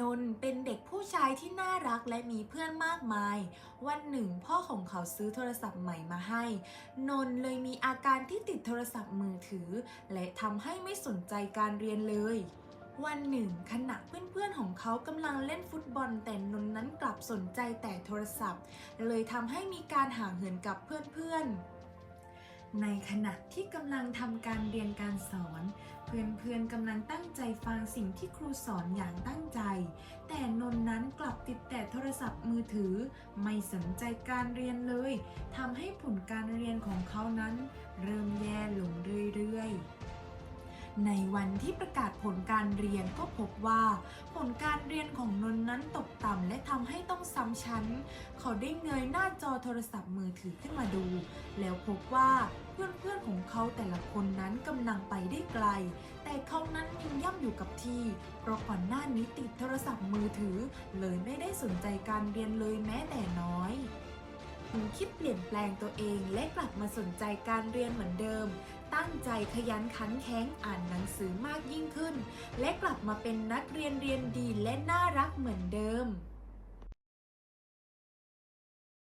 นนเป็นเด็กผู้ชายที่น่ารักและมีเพื่อนมากมาย วันหนึ่งพ่อของเขาซื้อโทรศัพท์ใหม่มาให้ นนเลยมีอาการที่ติดโทรศัพท์มือถือ และทำให้ไม่สนใจการเรียนเลย วันหนึ่งขณะเพื่อนๆของเขากำลังเล่นฟุตบอลแต่นนนั้นกลับสนใจแต่โทรศัพท์ เลยทำให้มีการห่างเหินกับเพื่อนๆในขณะที่กำลังทำการเรียนการสอน เพื่อนๆกำลังตั้งใจฟังสิ่งที่ครูสอนอย่างตั้งใจ รศัพท์มือถือ ไม่สนใจการเรียนเลยทำให้ผลการเรียนของเขานั้น เริ่มแย่ลงเรื่อยๆในวันที่ประกาศผลการเรียนก็พบว่า ผลการเรียนของนนท์นั้นตกต่ำและทำให้ต้องซ้ำชั้น เขาได้เงยหน้าจอโทรศัพท์มือถือขึ้นมาดู แล้วพบว่าเพื่อนๆของเขาแต่ละคนนั้นกำลังไปได้ไกล แต่เขานั้นยัง อยู่กับที่ เพราะก่อนหน้านี้ติดโทรศัพท์มือถือ เลยไม่ได้สนใจการเรียนเลยแม้แต่น้อยผมคิดเปลี่ยนแปลงตัวเองและกลับมาสนใจการเรียนเหมือนเดิม ตั้งใจขยันขันแข็งอ่านหนังสือมากยิ่งขึ้น และกลับมาเป็นนักเรียนเรียนดีและน่ารักเหมือนเดิม